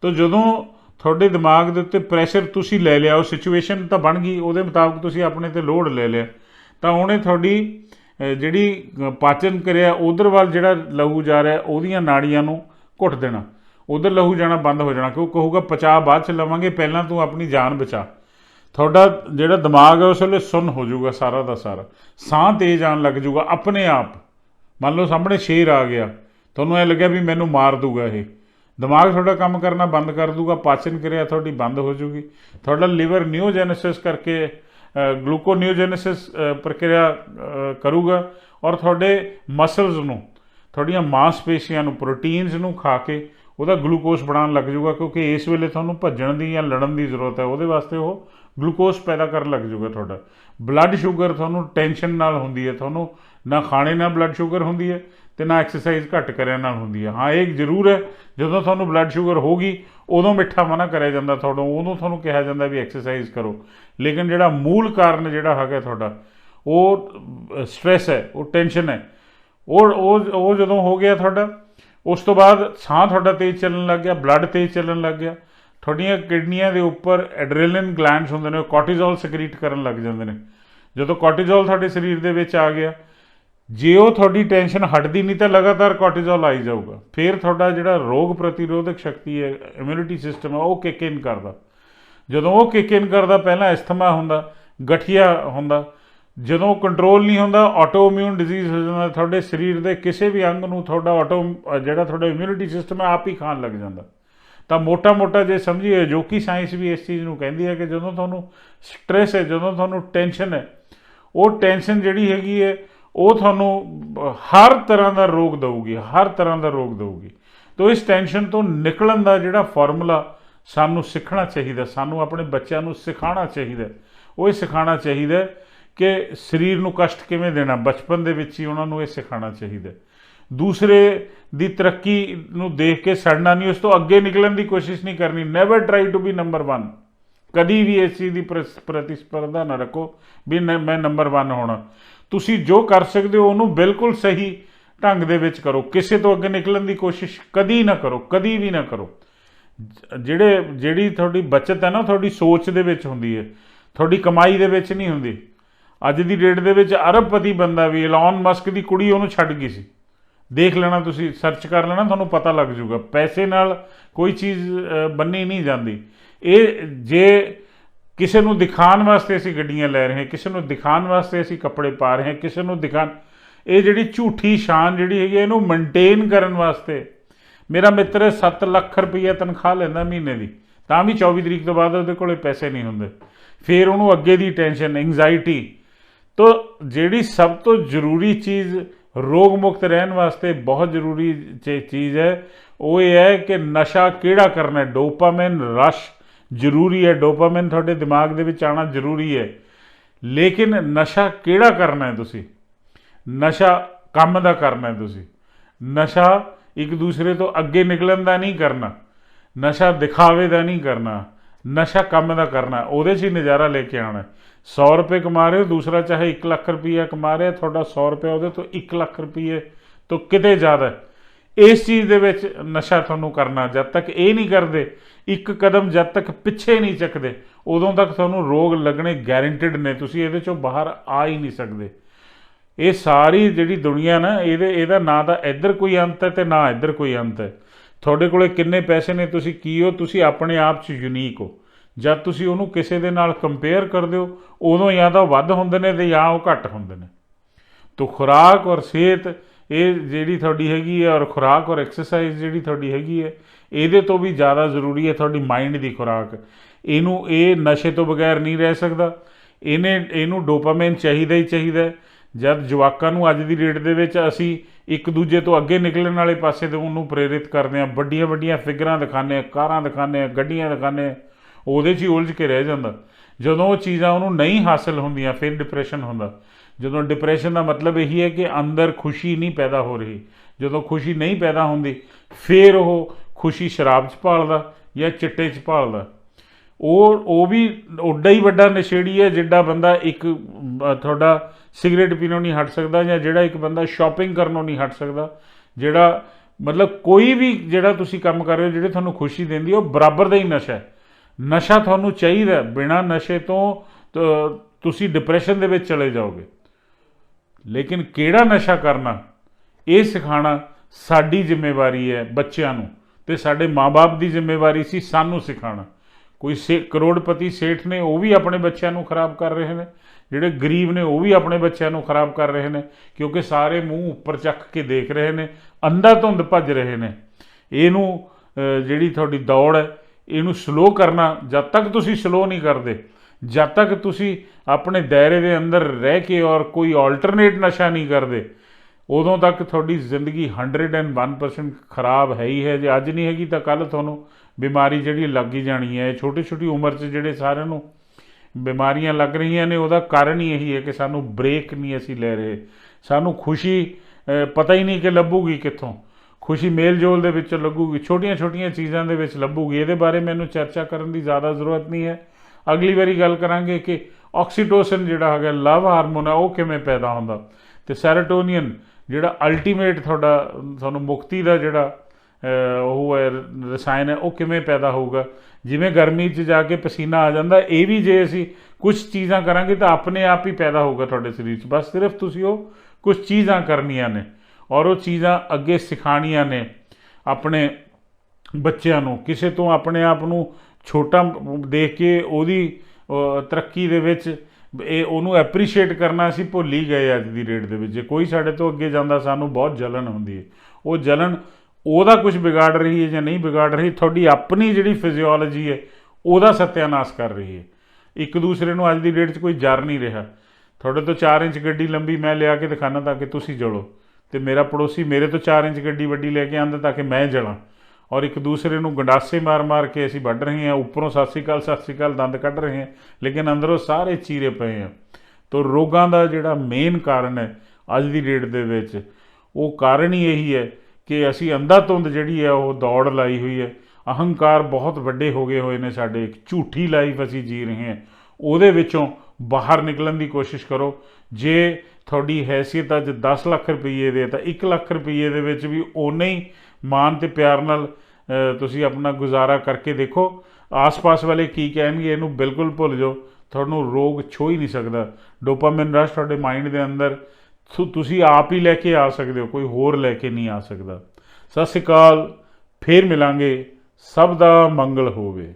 ਤਾਂ ਜਦੋਂ ਤੁਹਾਡੇ ਦਿਮਾਗ ਦੇ ਉੱਤੇ ਪ੍ਰੈਸ਼ਰ ਤੁਸੀਂ ਲੈ ਲਿਆ, ਉਹ ਸਿਚੁਏਸ਼ਨ ਤਾਂ ਬਣ ਗਈ, ਉਹਦੇ ਮੁਤਾਬਕ ਤੁਸੀਂ ਆਪਣੇ ਤੇ ਲੋਡ ਲੈ ਲਿਆ। ਤਾਂ ਉਹਨੇ ਤੁਹਾਡੀ ਜਿਹੜੀ ਪਾਚਨ ਕਰਿਆ, ਉਧਰ ਵੱਲ ਜਿਹੜਾ ਲਹੂ ਜਾ ਰਿਹਾ, ਉਹਦੀਆਂ ਨਾੜੀਆਂ ਨੂੰ ਘੁੱਟ ਦੇਣਾ। ਉਧਰ ਲਹੂ ਜਾਣਾ, ਬੰਦ ਹੋ ਜਾਣਾ, ਕਿਉਂ ਕਹੂਗਾ ਪਚਾ ਬਾਅਦ ਚ ਲਵਾਂਗੇ, ਪਹਿਲਾਂ ਤੂੰ ਆਪਣੀ ਜਾਨ ਬਚਾ। ਤੁਹਾਡਾ ਜਿਹੜਾ ਦਿਮਾਗ ਹੈ, ਉਸ ਵੇਲੇ ਸੁੰਨ ਹੋ ਜਾਊਗਾ ਸਾਰਾ ਦਾ ਸਾਰਾ। ਸਾਹ ਤੇਜ਼ ਆਉਣ ਲੱਗ ਜਾਊਗਾ, ਆਪਣੇ ਆਪ। ਮੰਨ ਲਓ ਸਾਹਮਣੇ ਸ਼ੇਰ ਆ ਗਿਆ। ਤੁਹਾਨੂੰ ਐ ਲੱਗਿਆ ਵੀ ਮੈਨੂੰ ਮਾਰ ਦੂਗਾ ਇਹ। ਦਿਮਾਗ ਤੁਹਾਡਾ ਕੰਮ ਕਰਨਾ ਬੰਦ ਕਰ ਦੂਗਾ ਪਾਚਨ ਕਿਰਿਆ ਤੁਹਾਡੀ ਬੰਦ ਹੋ ਜਾਊਗੀ। ਤੁਹਾਡਾ ਲਿਵਰ ਨਿਓਜੈਨੇਸਿਸ ਕਰਕੇ ਗਲੂਕੋਨਿਓਜੈਨੇਸਿਸ ਪ੍ਰਕਿਰਿਆ ਕਰੂਗਾ ਔਰ ਤੁਹਾਡੇ ਮਸਲਸ ਨੂੰ ਤੁਹਾਡੀਆਂ ਮਾਸਪੇਸ਼ੀਆਂ ਨੂੰ, ਪ੍ਰੋਟੀਨਸ ਨੂੰ ਖਾ ਕੇ ਉਹਦਾ ਗਲੂਕੋਜ਼ ਬਣਾਉਣ ਲੱਗ ਜਾਊਗਾ, ਕਿਉਂਕਿ ਇਸ ਵੇਲੇ ਤੁਹਾਨੂੰ ਭੱਜਣ ਦੀ ਜਾਂ ਲੜਨ ਦੀ ਜ਼ਰੂਰਤ ਹੈ, ਉਹਦੇ ਵਾਸਤੇ ਉਹ ਗਲੂਕੋਜ਼ ਪੈਦਾ ਕਰਨ ਲੱਗ ਜਾਊਗਾ ਤੁਹਾਡਾ। ਬਲੱਡ ਸ਼ੂਗਰ ਤੁਹਾਨੂੰ ਟੈਨਸ਼ਨ ਨਾਲ ਹੁੰਦੀ ਹੈ, ਤੁਹਾਨੂੰ ਨਾ ਖਾਣੇ ਨਾਲ ਬਲੱਡ ਸ਼ੂਗਰ ਹੁੰਦੀ ਹੈ ਤੇ ਨਾ ਐਕਸਰਸਾਈਜ਼ ਘੱਟ ਕਰਿਆ ਨਾਲ ਹੁੰਦੀ ਹੈ। ਹਾਂ, ਇਹ ਜ਼ਰੂਰ ਹੈ, ਜਦੋਂ ਤੁਹਾਨੂੰ ਬਲੱਡ ਸ਼ੂਗਰ ਹੋਗੀ ਉਦੋਂ ਮਿੱਠਾ ਮਨਾ ਕਰਿਆ ਜਾਂਦਾ ਤੁਹਾਨੂੰ ਉਦੋਂ ਤੁਹਾਨੂੰ ਕਿਹਾ ਜਾਂਦਾ ਵੀ ਐਕਸਰਸਾਈਜ਼ ਕਰੋ। ਲੇਕਿਨ ਜਿਹੜਾ ਮੂਲ ਕਾਰਨ ਜਿਹੜਾ ਹੈਗਾ ਤੁਹਾਡਾ, ਉਹ ਸਟ੍ਰੈਸ ਹੈ, ਉਹ ਟੈਨਸ਼ਨ ਹੈ। ਉਹ ਉਹ ਉਹ ਜਦੋਂ ਹੋ ਗਿਆ ਤੁਹਾਡਾ, ਉਸ ਤੋਂ ਬਾਅਦ ਸਾਹ ਤੁਹਾਡਾ ਤੇਜ਼ ਚੱਲਣ ਲੱਗ ਗਿਆ ਬਲੱਡ ਤੇਜ਼ ਚੱਲਣ ਲੱਗ ਗਿਆ। ਤੁਹਾਡੀਆਂ ਕਿਡਨੀਆਂ ਦੇ ਉੱਪਰ ਐਡਰੇਨਲਿਨ ਗਲੈਂਡਸ ਹੁੰਦੇ ਨੇ, ਉਹ ਕੋਰਟੀਜ਼ੋਲ ਸਿਕਰੀਟ ਕਰਨ ਲੱਗ ਜਾਂਦੇ ਨੇ। ਜਦੋਂ ਕੋਰਟੀਜ਼ੋਲ ਤੁਹਾਡੇ ਸਰੀਰ ਦੇ ਵਿੱਚ ਆ ਗਿਆ, ਜੇ ਉਹ ਤੁਹਾਡੀ ਟੈਨਸ਼ਨ ਹਟਦੀ ਨਹੀਂ ਤਾਂ ਲਗਾਤਾਰ ਕੋਰਟੀਜ਼ੋਲ ਆਈ ਜਾਊਗਾ। ਫਿਰ ਤੁਹਾਡਾ ਜਿਹੜਾ ਰੋਗ ਪ੍ਰਤੀਰੋਧਕ ਸ਼ਕਤੀ ਹੈ ਇਮਿਊਨਿਟੀ ਸਿਸਟਮ ਹੈ, ਉਹ ਕਿਕ ਇਨ ਕਰਦਾ। ਜਦੋਂ ਉਹ ਕਿਕ ਇਨ ਕਰਦਾ, ਪਹਿਲਾਂ ਅਸਥਮਾ ਹੁੰਦਾ, ਗਠੀਆ ਹੁੰਦਾ ਜਦੋਂ ਕੰਟਰੋਲ ਨਹੀਂ ਹੁੰਦਾ ਆਟੋ ਇਮਿਊਨ ਡਿਜ਼ੀਜ਼ ਹੋ ਜਾਂਦਾ, ਤੁਹਾਡੇ ਸਰੀਰ ਦੇ ਕਿਸੇ ਵੀ ਅੰਗ ਨੂੰ ਤੁਹਾਡਾ ਆਟੋ ਜਿਹੜਾ ਤੁਹਾਡਾ ਇਮਿਊਨਿਟੀ ਸਿਸਟਮ ਹੈ, ਆਪ ਹੀ ਖਾਣ ਲੱਗ ਜਾਂਦਾ। ਤਾਂ ਮੋਟਾ-ਮੋਟਾ ਜੇ ਸਮਝੀਏ ਜੋ ਕਿ ਸਾਇੰਸ ਵੀ ਇਸ ਚੀਜ਼ ਨੂੰ ਕਹਿੰਦੀ ਹੈ ਕਿ ਜਦੋਂ ਤੁਹਾਨੂੰ ਸਟ੍ਰੈਸ ਹੈ, ਜਦੋਂ ਤੁਹਾਨੂੰ ਟੈਨਸ਼ਨ ਹੈ, ਉਹ ਟੈਨਸ਼ਨ ਜਿਹੜੀ ਹੈਗੀ ਹੈ, ਉਹ ਤੁਹਾਨੂੰ ਹਰ ਤਰ੍ਹਾਂ ਦਾ ਰੋਗ ਦਊਗੀ, ਹਰ ਤਰ੍ਹਾਂ ਦਾ ਰੋਗ ਦਊਗੀ। ਤੋ ਇਸ ਟੈਨਸ਼ਨ ਤੋਂ ਨਿਕਲਣ ਦਾ ਜਿਹੜਾ ਫਾਰਮੂਲਾ ਸਾਨੂੰ ਸਿੱਖਣਾ ਚਾਹੀਦਾ, ਸਾਨੂੰ ਆਪਣੇ ਬੱਚਿਆਂ ਨੂੰ ਸਿਖਾਉਣਾ ਚਾਹੀਦਾ, ਉਹ ਸਿਖਾਉਣਾ ਚਾਹੀਦਾ ਕਿ ਸਰੀਰ ਨੂੰ ਕਸ਼ਟ ਕਿਵੇਂ ਦੇਣਾ? ਬਚਪਨ ਦੇ ਵਿੱਚ ਹੀ ਉਹਨਾਂ ਨੂੰ ਇਹ ਸਿਖਾਉਣਾ ਚਾਹੀਦਾ। ਦੂਸਰੇ ਦੀ ਤਰੱਕੀ ਨੂੰ ਦੇਖ ਕੇ ਸੜਨਾ ਨਹੀਂ, ਉਸ ਤੋਂ ਅੱਗੇ ਨਿਕਲਣ ਦੀ ਕੋਸ਼ਿਸ਼ ਨਹੀਂ ਕਰਨੀ। Never try to be number 1 ਕਦੀ ਵੀ ਇਸ ਚੀਜ਼ ਦੀ ਪ੍ਰਸ- ਪ੍ਰਤੀਸਪਰਧਾ ਨਾ ਰੱਖੋ ਵੀ ਨ- ਮੈਂ ਨੰਬਰ 1 ਹੋਣਾ। ਤੁਸੀਂ ਜੋ ਕਰ ਸਕਦੇ ਹੋ, ਉਹਨੂੰ ਬਿਲਕੁਲ ਸਹੀ ਢੰਗ ਦੇ ਵਿੱਚ ਕਰੋ। ਕਿਸੇ ਤੋਂ ਅੱਗੇ ਨਿਕਲਣ ਦੀ ਕੋਸ਼ਿਸ਼ ਕਦੀ ਨਾ ਕਰੋ, ਕਦੀ ਵੀ ਨਾ ਕਰੋ। ਜ- ਜਿਹੜੇ, ਜਿਹੜੀ ਤੁਹਾਡੀ ਬਚਤ ਹੈ ਨਾ ਤੁਹਾਡੀ ਸੋਚ ਦੇ ਵਿੱਚ ਹੁੰਦੀ ਹੈ। ਤੁਹਾਡੀ ਕਮਾਈ ਦੇ ਵਿੱਚ ਨਹੀਂ ਹੁੰਦੀ। ਅੱਜ ਦੀ ਡੇਟ ਦੇ ਵਿੱਚ ਅਰਬਪਤੀ ਬੰਦਾ ਵੀ ਇਲਨ ਮਸਕ ਦੀ ਕੁੜੀ, ਉਹਨੂੰ ਛੱਡ ਗਈ ਸੀ। ਦੇਖ ਲੈਣਾ ਤੁਸੀਂ ਸਰਚ ਕਰ ਲੈਣਾ, ਤੁਹਾਨੂੰ ਪਤਾ ਲੱਗ ਜਾਊਗਾ। ਪੈਸੇ ਨਾਲ ਕੋਈ ਚੀਜ਼ ਬੰਨੀ ਨਹੀਂ ਜਾਂਦੀ। ਇਹ ਜੇ ਕਿਸੇ ਨੂੰ ਦਿਖਾਉਣ ਵਾਸਤੇ ਅਸੀਂ ਗੱਡੀਆਂ ਲੈ ਰਹੇ ਹਾਂ, ਕਿਸੇ ਨੂੰ ਦਿਖਾਉਣ ਵਾਸਤੇ ਅਸੀਂ ਕੱਪੜੇ ਪਾ ਰਹੇ ਹਾਂ, ਕਿਸੇ ਨੂੰ ਦਿਖਾਣ ਇਹ ਜਿਹੜੀ ਝੂਠੀ ਸ਼ਾਨ ਜਿਹੜੀ ਹੈਗੀ ਇਹਨੂੰ ਮੇਨਟੇਨ ਕਰਨ ਵਾਸਤੇ ਮੇਰਾ ਮਿੱਤਰ 7 ਲੱਖ ਰੁਪਈਆ ਤਨਖਾਹ ਲੈਂਦਾ ਮਹੀਨੇ ਦੀ। ਤਾਂ ਵੀ 24 ਤਰੀਕ ਤੋਂ ਬਾਅਦ ਉਹਦੇ ਕੋਲੇ ਪੈਸੇ ਨਹੀਂ ਹੁੰਦੇ। ਫਿਰ ਉਹਨੂੰ ਅੱਗੇ ਦੀ ਟੈਨਸ਼ਨ ਐਂਜ਼ਾਈਟੀ ਤੋ ਜਿਹੜੀ ਸਭ ਤੋਂ ਜ਼ਰੂਰੀ ਚੀਜ਼ ਰੋਗ ਮੁਕਤ ਰਹਿਣ ਵਾਸਤੇ ਬਹੁਤ ਜ਼ਰੂਰੀ ਚੀ- ਚੀਜ਼ ਹੈ, ਉਹ ਇਹ ਹੈ ਕਿ ਨਸ਼ਾ ਕਿਹੜਾ ਕਰਨਾ ਹੈ? ਡੋਪਾਮਾਈਨ ਰਸ਼ ਜ਼ਰੂਰੀ ਹੈ, ਡੋਪਾਮਾਈਨ ਤੁਹਾਡੇ ਦਿਮਾਗ ਦੇ ਵਿੱਚ ਆਣਾ ਜ਼ਰੂਰੀ ਹੈ। ਲੇਕਿਨ ਨਸ਼ਾ ਕਿਹੜਾ ਕਰਨਾ ਹੈ ਤੁਸੀਂ? ਨਸ਼ਾ ਕੰਮ ਦਾ ਕਰਨਾ ਹੈ ਤੁਸੀਂ। ਨਸ਼ਾ ਇੱਕ ਦੂਸਰੇ ਤੋਂ ਅੱਗੇ ਨਿਕਲਣ ਦਾ ਨਹੀਂ ਕਰਨਾ। ਨਸ਼ਾ ਦਿਖਾਵੇ ਦਾ ਨਹੀਂ ਕਰਨਾ। ਨਸ਼ਾ ਕੰਮ ਦਾ ਕਰਨਾ। ਉਹਦੇ 'ਚ ਹੀ ਨਜ਼ਾਰਾ ਲੈ ਕੇ ਆਉਣਾ। 100 ਰੁਪਏ ਕਮਾ ਰਹੇ ਹੋ, ਦੂਸਰਾ ਚਾਹੇ 1 ਲੱਖ ਰੁਪਈਆ ਕਮਾ ਰਿਹਾ, ਤੁਹਾਡਾ 100 ਰੁਪਏ ਉਹਦੇ ਤੋਂ 1 ਲੱਖ ਰੁਪਈਏ ਤੋਂ ਕਿਤੇ ਜ਼ਿਆਦਾ ਇਸ ਚੀਜ਼ ਦੇ ਵਿੱਚ ਨਸ਼ਾ ਤੁਹਾਨੂੰ ਕਰਨਾ, ਜਦ ਤੱਕ ਇਹ ਨਹੀਂ ਕਰਦੇ, ਇੱਕ ਕਦਮ ਜਦ ਤੱਕ ਪਿੱਛੇ ਨਹੀਂ ਚੱਕਦੇ, ਉਦੋਂ ਤੱਕ ਤੁਹਾਨੂੰ ਰੋਗ ਲੱਗਣੇ ਗਾਰੰਟਿਡ ਨੇ, ਤੁਸੀਂ ਇਹਦੇ ਚੋਂ ਬਾਹਰ ਆ ਹੀ ਨਹੀਂ ਸਕਦੇ। ਇਹ ਸਾਰੀ ਜਿਹੜੀ ਦੁਨੀਆ ਨਾ, ਇਹਦੇ, ਇਹਦਾ ਨਾ ਤਾਂ ਇੱਧਰ ਕੋਈ ਅੰਤ ਹੈ ਤੇ ਨਾ ਇੱਧਰ ਕੋਈ ਅੰਤ ਹੈ। ਤੁਹਾਡੇ ਕੋਲੇ ਕਿੰਨੇ ਪੈਸੇ ਨੇ, ਤੁਸੀਂ ਕੀ ਹੋ, ਤੁਸੀਂ ਆਪਣੇ ਆਪ 'ਚ ਯੂਨੀਕ ਹੋ। ਜਦ ਤੁਸੀਂ ਉਹਨੂੰ ਕਿਸੇ ਦੇ ਨਾਲ ਕੰਪੇਅਰ ਕਰਦੇ ਹੋ, ਉਦੋਂ ਜਾਂ ਤਾਂ ਉਹ ਵੱਧ ਹੁੰਦੇ ਨੇ ਤੇ ਜਾਂ ਉਹ ਘੱਟ ਹੁੰਦੇ ਨੇ। ਤੋ ਖੁਰਾਕ ਔਰ ਸਿਹਤ, ਇਹ ਜਿਹੜੀ ਤੁਹਾਡੀ ਹੈਗੀ ਹੈ ਔਰ ਖੁਰਾਕ ਔਰ ਐਕਸਰਸਾਈਜ਼ ਜਿਹੜੀ ਤੁਹਾਡੀ ਹੈਗੀ ਹੈ, ਇਹਦੇ ਤੋਂ ਵੀ ਜ਼ਿਆਦਾ ਜ਼ਰੂਰੀ ਹੈ ਤੁਹਾਡੀ ਮਾਈਂਡ ਦੀ ਖੁਰਾਕ। ਇਹਨੂੰ ਇਹ ਨਸ਼ੇ ਤੋਂ ਬਗੈਰ ਨਹੀਂ ਰਹਿ ਸਕਦਾ। ਇਹਨੇ, ਇਹਨੂੰ ਡੋਪਾਮਾਈਨ ਚਾਹੀਦਾ ਹੀ ਚਾਹੀਦਾ ਜਦ ਜਵਾਕਾਂ ਨੂੰ ਅੱਜ ਦੀ ਡੇਟ ਦੇ ਵਿੱਚ ਅਸੀਂ ਇੱਕ ਦੂਜੇ ਤੋਂ ਅੱਗੇ ਨਿਕਲਣ ਵਾਲੇ ਪਾਸੇ ਤੋਂ ਉਹਨੂੰ ਪ੍ਰੇਰਿਤ ਕਰਦੇ ਹਾਂ ਵੱਡੀਆਂ ਵੱਡੀਆਂ ਫਿਗਰਾਂ ਦਿਖਾਉਂਦੇ ਹਾਂ, ਕਾਰਾਂ ਦਿਖਾਉਂਦੇ ਹਾਂ, ਗੱਡੀਆਂ ਦਿਖਾਉਂਦੇ ਹਾਂ ਉਹਦੇ 'ਚ ਹੀ ਉਲਝ ਕੇ ਰਹਿ ਜਾਂਦਾ। ਜਦੋਂ ਉਹ ਚੀਜ਼ਾਂ ਉਹਨੂੰ ਨਹੀਂ ਹਾਸਲ ਹੁੰਦੀਆਂ ਫਿਰ ਡਿਪਰੈਸ਼ਨ ਹੁੰਦਾ। ਜਦੋਂ ਡਿਪਰੈਸ਼ਨ ਦਾ ਮਤਲਬ ਇਹੀ ਹੈ ਕਿ ਅੰਦਰ ਖੁਸ਼ੀ ਨਹੀਂ ਪੈਦਾ ਹੋ ਰਹੀ। ਜਦੋਂ ਖੁਸ਼ੀ ਨਹੀਂ ਪੈਦਾ ਹੁੰਦੀ ਫਿਰ ਉਹ ਖੁਸ਼ੀ ਸ਼ਰਾਬ 'ਚ ਭਾਲਦਾ ਜਾਂ ਚਿੱਟੇ 'ਚ ਭਾਲਦਾ। ਉਹ ਉਹ ਵੀ ਉੱਡਾ ਹੀ ਵੱਡਾ ਨਸ਼ੇੜੀ ਹੈ ਜਿੱਡਾ ਬੰਦਾ ਇੱਕ ਅ, ਤੁਹਾਡਾ ਸਿਗਰਟ ਪੀਣੋਂ ਨਹੀਂ ਹਟ ਸਕਦਾ ਜਾਂ ਜਿਹੜਾ ਇੱਕ ਬੰਦਾ ਸ਼ਾਪਿੰਗ ਕਰਨੋਂ ਨਹੀਂ ਹਟ ਸਕਦਾ। ਜਿਹੜਾ ਮਤਲਬ ਕੋਈ ਵੀ ਜਿਹੜਾ ਤੁਸੀਂ ਕੰਮ ਕਰ ਰਹੇ ਹੋ ਜਿਹੜੇ ਤੁਹਾਨੂੰ ਖੁਸ਼ੀ ਦਿੰਦੀ ਉਹ ਬਰਾਬਰ ਦਾ ਹੀ ਨਸ਼ਾ ਹੈ। ਨਸ਼ਾ ਤੁਹਾਨੂੰ ਚਾਹੀਦਾ ਹੈ। ਬਿਨਾਂ ਨਸ਼ੇ ਤੋਂ ਤੁਸੀਂ ਡਿਪਰੈਸ਼ਨ ਦੇ ਵਿੱਚ ਚਲੇ ਜਾਓਗੇ। ਲੇਕਿਨ ਕਿਹੜਾ ਨਸ਼ਾ ਕਰਨਾ? ਇਹ ਸਿਖਾਣਾ ਸਾਡੀ ਜ਼ਿੰਮੇਵਾਰੀ ਹੈ ਬੱਚਿਆਂ ਨੂੰ। ਤੇ ਸਾਡੇ ਮਾਪੇ ਦੀ ਜ਼ਿੰਮੇਵਾਰੀ ਸੀ ਸਾਨੂੰ ਸਿਖਾਣਾ ਕੋਈ ਸੇ, ਕਰੋੜਪਤੀ ਸੇਠ ਨੇ ਉਹ ਵੀ ਆਪਣੇ ਬੱਚਿਆਂ ਨੂੰ ਖਰਾਬ ਕਰ ਰਹੇ ਨੇ। ਜਿਹੜੇ ਗਰੀਬ ਨੇ ਉਹ ਵੀ ਆਪਣੇ ਬੱਚਿਆਂ ਨੂੰ ਖਰਾਬ ਕਰ ਰਹੇ ਨੇ। ਕਿਉਂਕਿ ਸਾਰੇ ਮੂੰਹ ਉੱਪਰ ਚੱਕ ਕੇ ਦੇਖ ਰਹੇ ਨੇ, ਅੰਧਾ ਧੁੰਦ ਭੱਜ ਰਹੇ ਨੇ। ਇਹਨੂੰ ਜਿਹੜੀ ਤੁਹਾਡੀ ਦੌੜ ਹੈ ਇਹਨੂੰ ਸਲੋ ਕਰਨਾ, ਜਦ ਤੱਕ ਤੁਸੀਂ ਸਲੋ ਨਹੀਂ ਕਰਦੇ, ਜਦ ਤੱਕ ਤੁਸੀਂ ਆਪਣੇ ਦਾਇਰੇ ਦੇ ਅੰਦਰ ਰਹਿ ਕੇ ਔਰ ਕੋਈ ਆਲਟਰਨੇਟ ਨਸ਼ਾ ਨਹੀਂ ਕਰਦੇ, ਉਦੋਂ ਤੱਕ ਤੁਹਾਡੀ ਜ਼ਿੰਦਗੀ 101% ਖਰਾਬ ਹੈ ਹੀ ਹੈ। ਜੇ ਅੱਜ ਨਹੀਂ ਹੈਗੀ ਤਾਂ ਕੱਲ ਤੁਹਾਨੂੰ ਬਿਮਾਰੀ ਜਿਹੜੀ ਲੱਗ ਹੀ ਜਾਣੀ ਹੈ। ਛੋਟੀ ਛੋਟੀ ਉਮਰ 'ਚ ਜਿਹੜੇ ਸਾਰਿਆਂ ਨੂੰ ਬਿਮਾਰੀਆਂ ਲੱਗ ਰਹੀਆਂ ਨੇ, ਉਹਦਾ ਕਾਰਨ ਹੀ ਇਹੀ ਹੈ ਕਿ ਸਾਨੂੰ ਬ੍ਰੇਕ ਨਹੀਂ ਅਸੀਂ ਲੈ ਰਹੇ। ਸਾਨੂੰ ਖੁਸ਼ੀ ਪਤਾ ਹੀ ਨਹੀਂ ਕਿ ਲੱਭੂਗੀ ਕਿੱਥੋਂ। ਖੁਸ਼ੀ ਮੇਲ ਜੋਲ ਦੇ ਵਿੱਚ ਲੱਗੂਗੀ, ਛੋਟੀਆਂ ਛੋਟੀਆਂ ਚੀਜ਼ਾਂ ਦੇ ਵਿੱਚ ਲੱਭੂਗੀ। ਇਹਦੇ ਬਾਰੇ ਮੈਨੂੰ ਚਰਚਾ ਕਰਨ ਦੀ ਜ਼ਿਆਦਾ ਜ਼ਰੂਰਤ ਨਹੀਂ ਹੈ। ਅਗਲੀ ਵਾਰੀ ਗੱਲ ਕਰਾਂਗੇ ਕਿ ਆਕਸੀਟੋਸਿਨ ਜਿਹੜਾ ਹੈਗਾ, ਲਵ ਹਾਰਮੋਨ ਹੈ, ਉਹ ਕਿਵੇਂ ਪੈਦਾ ਹੁੰਦਾ। ਤੇ ਸੈਰੋਟੋਨੀਨ ਜਿਹੜਾ ਅਲਟੀਮੇਟ ਤੁਹਾਡਾ, ਤੁਹਾਨੂੰ ਮੁਕਤੀ ਦਾ ਜਿਹੜਾ ਉਹ ਹੈ, ਰਸਾਇਣ ਹੈ, ਉਹ ਕਿਵੇਂ ਪੈਦਾ ਹੋਊਗਾ? ਜਿਵੇਂ ਗਰਮੀ 'ਚ ਜਾ ਕੇ ਪਸੀਨਾ ਆ ਜਾਂਦਾ, ਇਹ ਵੀ ਜੇ ਅਸੀਂ ਕੁਝ ਚੀਜ਼ਾਂ ਕਰਾਂਗੇ ਤਾਂ ਆਪਣੇ ਆਪ ਹੀ ਪੈਦਾ ਹੋਊਗਾ ਤੁਹਾਡੇ ਸਰੀਰ 'ਚ। ਬਸ ਸਿਰਫ ਤੁਸੀਂ ਉਹ ਕੁਝ ਚੀਜ਼ਾਂ ਕਰਨੀਆਂ ਨੇ। ਔਰ ਉਹ ਚੀਜ਼ਾਂ ਅੱਗੇ ਸਿਖਾਣੀਆਂ ਨੇ ਆਪਣੇ ਬੱਚਿਆਂ ਨੂੰ। ਕਿਸੇ ਤੋਂ ਆਪਣੇ ਆਪ ਨੂੰ ਛੋਟਾ ਦੇਖ ਕੇ ਉਹਦੀ ਤਰੱਕੀ ਦੇ ਵਿੱਚ ਇਹ ਉਹਨੂੰ ਐਪਰੀਸ਼ੀਏਟ ਕਰਨਾ ਅਸੀਂ ਭੁੱਲ ਹੀ ਗਏ ਅੱਜ ਦੀ ਡੇਟ ਦੇ ਵਿੱਚ। ਜੇ ਕੋਈ ਸਾਡੇ ਤੋਂ ਅੱਗੇ ਜਾਂਦਾ, ਸਾਨੂੰ ਬਹੁਤ ਜਲਨ ਹੁੰਦੀ ਹੈ। ਉਹ ਜਲਨ ਉਹਦਾ ਕੁਝ ਵਿਗਾੜ ਰਹੀ ਹੈ ਜਾਂ ਨਹੀਂ ਵਿਗਾੜ ਰਹੀ, ਤੁਹਾਡੀ ਆਪਣੀ ਜਿਹੜੀ ਫਿਜ਼ੀਓਲੋਜੀ ਹੈ, ਉਹਦਾ ਸਤਿਆਨਾਸ਼ ਕਰ ਰਹੀ ਹੈ। ਇੱਕ ਦੂਸਰੇ ਨੂੰ ਅੱਜ ਦੀ ਡੇਟ 'ਚ ਕੋਈ ਜਰ ਨਹੀਂ ਰਿਹਾ। ਤੁਹਾਡੇ ਤੋਂ 4 ਇੰਚ ਗੱਡੀ ਲੰਬੀ ਮੈਂ ਲਿਆ ਕੇ ਦਿਖਾਣਾ ਤਾਂ ਕਿ ਤੁਸੀਂ ਜਲੋ। ਤੇ ਮੇਰਾ ਪੜੋਸੀ ਮੇਰੇ ਤੋਂ 4 ਇੰਚ ਗੱਡੀ ਵੱਡੀ ਲੈ ਕੇ ਆਂਦਾ ਤਾਂ ਕਿ ਮੈਂ ਜਲਾਂ। ਔਰ ਇੱਕ ਦੂਸਰੇ ਨੂੰ ਗੰਡਾਸੇ ਮਾਰ-ਮਾਰ ਕੇ ਅਸੀਂ ਵੱਢ ਰਹੇ ਹਾਂ। ਉੱਪਰੋਂ ਸਤਿ ਸ੍ਰੀ ਅਕਾਲ, ਸਤਿ ਸ੍ਰੀ ਅਕਾਲ ਦੰਦ ਕੱਢ ਰਹੇ ਹਾਂ। ਲੇਕਿਨ ਅੰਦਰੋਂ ਸਾਰੇ ਚੀਰੇ ਪਏ ਆ। ਤੋ ਰੋਗਾਂ ਦਾ ਜਿਹੜਾ ਮੇਨ ਕਾਰਨ ਹੈ ਅੱਜ ਦੀ ਡੇਟ ਦੇ ਵਿੱਚ, ਉਹ ਕਾਰਨ ਹੀ ਇਹੀ ਹੈ ਕਿ ਅਸੀਂ ਅੰਧਾਧੁੰਦ ਜਿਹੜੀ ਹੈ, ਉਹ ਦੌੜ ਲਾਈ ਹੋਈ ਹੈ। ਅਹੰਕਾਰ ਬਹੁਤ ਵੱਡੇ ਹੋ ਗਏ ਹੋਏ ਨੇ ਸਾਡੇ। ਇੱਕ ਝੂਠੀ ਲਾਈਫ ਅਸੀਂ ਜੀ ਰਹੇ ਹਾਂ। ਉਹਦੇ ਵਿੱਚੋਂ ਬਾਹਰ ਨਿਕਲਣ ਦੀ ਕੋਸ਼ਿਸ਼ ਕਰੋ। ਜੇ ਤੁਹਾਡੀ ਹੈਸੀਅਤ ਅੱਜ 10 ਲੱਖ ਰੁਪਏ ਦੇ ਤਾਂ 1 ਲੱਖ ਰੁਪਏ ਦੇ ਵਿੱਚ ਵੀ ਓਨੇ ਹੀ ਮਾਣ ਤੇ ਪਿਆਰ ਨਾਲ ਤੁਸੀਂ ਆਪਣਾ ਗੁਜ਼ਾਰਾ ਕਰਕੇ ਦੇਖੋ। ਆਸ-ਪਾਸ ਵਾਲੇ ਕੀ ਕਹਿਣਗੇ, ਇਹਨੂੰ ਬਿਲਕੁਲ ਭੁੱਲ ਜਾਓ। ਤੁਹਾਨੂੰ ਰੋਗ ਛੋ ਹੀ ਨਹੀਂ ਸਕਦਾ। ਡੋਪਾਮਾਈਨ ਰਸ਼ ਤੁਹਾਡੇ ਮਾਈਂਡ ਦੇ ਅੰਦਰ ਤੁ- ਤੁਸੀਂ ਆਪ ਹੀ ਲੈ ਕੇ ਆ ਸਕਦੇ ਹੋ, ਕੋਈ ਹੋਰ ਲੈ ਕੇ ਨਹੀਂ ਆ ਸਕਦਾ। ਸਤਿ ਸ਼੍ਰੀ ਅਕਾਲ, ਫੇਰ ਮਿਲਾਂਗੇ। ਸਭ ਦਾ ਮੰਗਲ ਹੋਵੇ।